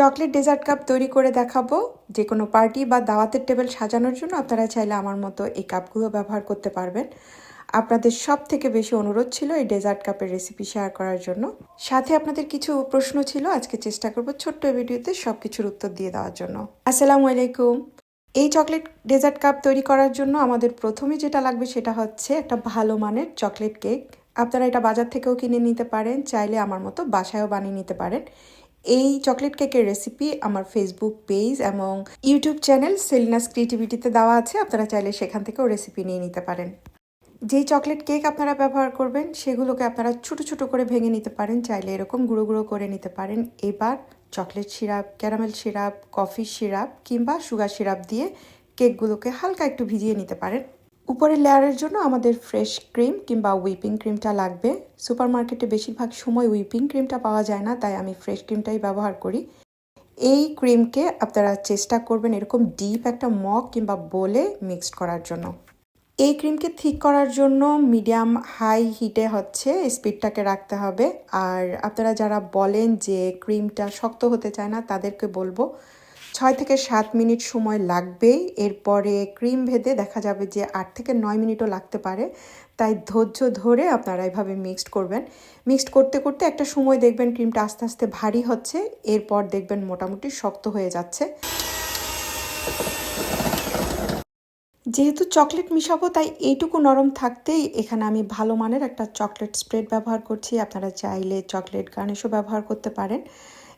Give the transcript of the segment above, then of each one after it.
Chocolate dessert cup তৈরি করে দেখাবো। যে কোনো পার্টি বা দাওয়াতের টেবিল সাজানোর জন্য আপনারা চাইলে আমার মতো এই কাপগুলো ব্যবহার করতে পারবেন। আপনাদের সব থেকে বেশি অনুরোধ ছিল এই ডেজার্ট কাপের রেসিপি শেয়ার করার জন্য। সাথে আপনাদের কিছু প্রশ্ন ছিল, আজকে চেষ্টা করব ছোট্ট ভিডিওতে সব কিছুর উত্তর দিয়ে দেওয়ার জন্য। আসসালামু আলাইকুম। এই চকলেট ডেজার্ট কাপ তৈরি করার জন্য আমাদের প্রথমে যেটা লাগবে সেটা হচ্ছে একটা ভালো মানের চকলেট কেক। আপনারা এটা বাজার থেকেও কিনে নিতে পারেন, চাইলে আমার মতো বাসায়ও বানিয়ে নিতে পারেন। এই চকলেট কেকের রেসিপি আমার ফেসবুক পেজ এবং ইউটিউব চ্যানেল সেলিনাস ক্রিয়েটিভিটিতে দেওয়া আছে। আপনারা চাইলে সেখান থেকেও রেসিপি নিয়ে নিতে পারেন। যেই চকলেট কেক আপনারা ব্যবহার করবেন, সেগুলোকে আপনারা ছোট ছোট করে ভেঙে নিতে পারেন। চাইলে এরকম গুঁড়ো গুঁড়ো করে নিতে পারেন। এবার chocolate syrup caramel syrup coffee syrup কিংবা সুগার সিরাপ দিয়ে কেকগুলোকে হালকা একটু ভিজিয়ে নিতে পারেন। উপরের লেয়ারের জন্য আমাদের ফ্রেশ ক্রিম কিংবা উইপিং ক্রিমটা লাগবে। সুপার মার্কেটে বেশিরভাগ সময় উইপিং ক্রিমটা পাওয়া যায় না, তাই আমি ফ্রেশ ক্রিমটাই ব্যবহার করি। এই ক্রিমকে আপনারা চেষ্টা করবেন এরকম ডিপ একটা মগ কিংবা বলে মিক্সড করার জন্য। এই ক্রিমকে ঠিক করার জন্য মিডিয়াম হাই হিটে হচ্ছে স্পিডটাকে রাখতে হবে। আর আপনারা যারা বলেন যে ক্রিমটা শক্ত হতে চায় না, তাদেরকে বলব ছয় থেকে সাত মিনিট সময় লাগবেই। এরপরে ক্রিম ভেদে দেখা যাবে যে আট থেকে নয় মিনিটও লাগতে পারে। তাই ধৈর্য ধরে আপনারা এভাবে মিক্সড করবেন। মিক্সড করতে করতে একটা সময় দেখবেন ক্রিমটা আস্তে আস্তে ভারী হচ্ছে। এরপর দেখবেন মোটামুটি শক্ত হয়ে যাচ্ছে। যেহেতু চকলেট মিশাবো, তাই এইটুকু নরম থাকতেই এখানে আমি ভালো মানের একটা চকলেট স্প্রেড ব্যবহার করছি। আপনারা চাইলে চকলেট গার্নিশও ব্যবহার করতে পারেন।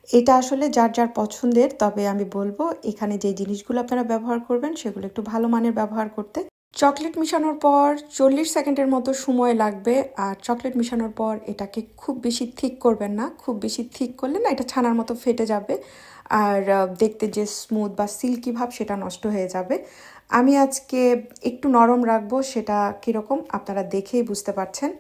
এটা আসলে যার যার পছন্দের, তবে আমি বলব এখানে যে জিনিসগুলো আপনারা ব্যবহার করবেন সেগুলো একটু ভালো মানের ব্যবহার করতে। চকলেট মিশানোর পর চল্লিশ সেকেন্ডের মতো সময় লাগবে, আর চকলেট মিশানোর পর এটাকে খুব বেশি থিক করবেন না, খুব বেশি থিক করলে না এটা ছানার মতো ফেটে যাবে, আর দেখতে যে স্মুথ বা সিল্কি ভাব সেটা নষ্ট হয়ে যাবে। আমি আজকে একটু নরম রাখব, সেটা কীরকম আপনারা দেখেই বুঝতে পারছেন।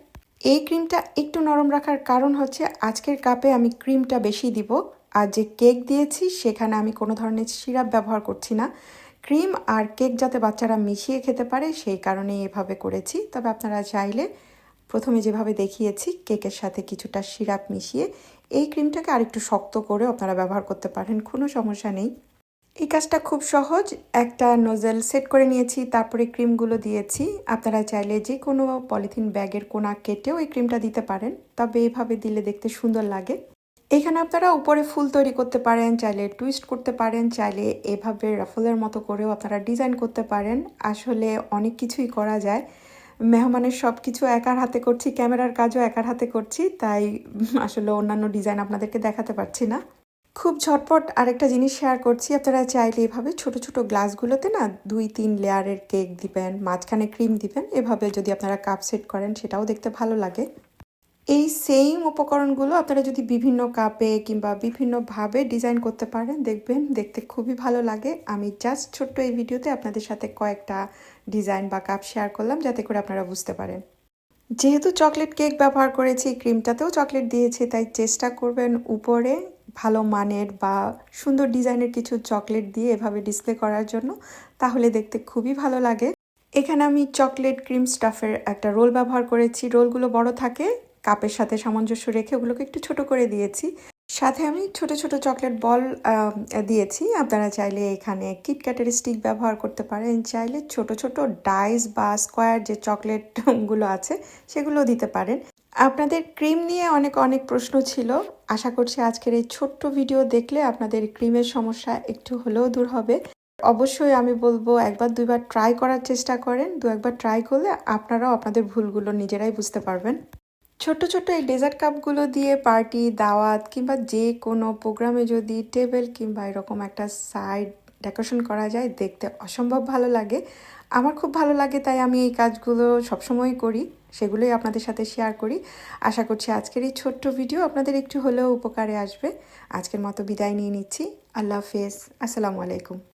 এই ক্রিমটা একটু নরম রাখার কারণ হচ্ছে আজকের কাপে আমি ক্রিমটা বেশি দিব আর যে কেক দিয়েছি সেখানে আমি কোনো ধরনের সিরাপ ব্যবহার করছি না। ক্রিম আর কেক যাতে বাচ্চারা মিশিয়ে খেতে পারে সেই কারণে এভাবে করেছি। তবে আপনারা চাইলে প্রথমে যেভাবে দেখিয়েছি কেকের সাথে কিছুটা সিরাপ মিশিয়ে এই ক্রিমটাকে আরেকটু শক্ত করে আপনারা ব্যবহার করতে পারেন, কোনো সমস্যা নেই। এই কাজটা খুব সহজ। একটা নোজেল সেট করে নিয়েছি, তারপরে ক্রিমগুলো দিয়েছি। আপনারা চাইলে যে কোনো পলিথিন ব্যাগের কোনা কেটেও এই ক্রিমটা দিতে পারেন, তবে এইভাবে দিলে দেখতে সুন্দর লাগে। এখানে আপনারা উপরে ফুল তৈরি করতে পারেন, চাইলে টুইস্ট করতে পারেন, চাইলে এভাবে রাফলের মতো করেও আপনারা ডিজাইন করতে পারেন। আসলে অনেক কিছুই করা যায়। মেহমানের সব কিছু একার হাতে করছি, ক্যামেরার কাজও একার হাতে করছি, তাই আসলে অন্যান্য ডিজাইন আপনাদেরকে দেখাতে পারছি না। খুব ঝটপট আরেকটা জিনিস শেয়ার করছি। আপনারা চাইলে এভাবে ছোট ছোট গ্লাসগুলোতে না দুই, তিন লেয়ারের কেক দিবেন, মাঝখানে ক্রিম দিবেন। এভাবে যদি আপনারা কাপ সেট করেন, সেটাও দেখতে ভালো লাগে। এই সেম উপকরণগুলো আপনারা যদি বিভিন্ন কাপে কিংবা বিভিন্নভাবে ডিজাইন করতে পারেন, দেখবেন দেখতে খুবই ভালো লাগে। আমি জাস্ট ছোট্ট এই ভিডিওতে আপনাদের সাথে কয়েকটা ডিজাইন বা কাপ শেয়ার করলাম, যাতে করে আপনারা বুঝতে পারেন। যেহেতু চকলেট কেক ব্যবহার করেছি ক্রিমটাতেও চকলেট দিয়েছি, তাই চেষ্টা করবেন উপরে ভালো মানের বা সুন্দর ডিজাইনের কিছু চকলেট দিয়ে এভাবে ডিসপ্লে করার জন্য, তাহলে দেখতে খুবই ভালো লাগে। এখানে আমি চকলেট ক্রিম স্টাফের একটা রোল ব্যবহার করেছি। রোলগুলো বড় থাকে, কাপের সাথে সামঞ্জস্য রেখে ওগুলোকে একটু ছোট করে দিয়েছি। সাথে আমি ছোট ছোট চকলেট বল দিয়েছি। আপনারা চাইলে এখানে কিটক্যাটের স্টিক ব্যবহার করতে পারেন। চাইলে ছোট ছোট ডাইস বা স্কোয়ার যে চকলেটগুলো আছে, সেগুলো দিতে পারেন। আপনাদের ক্রিম নিয়ে অনেক অনেক প্রশ্ন ছিল। আশা করছি আজকের এই ছোট্ট ভিডিও দেখলে আপনাদের ক্রিমের সমস্যা একটু হলেও দূর হবে। অবশ্যই আমি বলব, একবার, দুইবার ট্রাই করার চেষ্টা করেন। দু, একবার ট্রাই করলে আপনারাও আপনাদের ভুলগুলো নিজেরাই বুঝতে পারবেন। ছোট্ট ছোট্ট এই ডেজার্ট কাপগুলো দিয়ে পার্টি দাওয়াত কিংবা যে কোনো প্রোগ্রামে যদি টেবিল কিংবা এরকম একটা সাইড ডেকোরেশন করা যায়, দেখতে অসম্ভব ভালো লাগে। আমার খুব ভালো লাগে, তাই আমি এই কাজগুলো সবসময় করি, সেগুলোই আপনাদের সাথে শেয়ার করি। আশা করছি আজকের এই ছোট্ট ভিডিও আপনাদের একটু হলেও উপকারে আসবে। আজকের মতো বিদায় নিয়ে নিচ্ছি। আল্লাহ হাফেজ। আসসালামু আলাইকুম।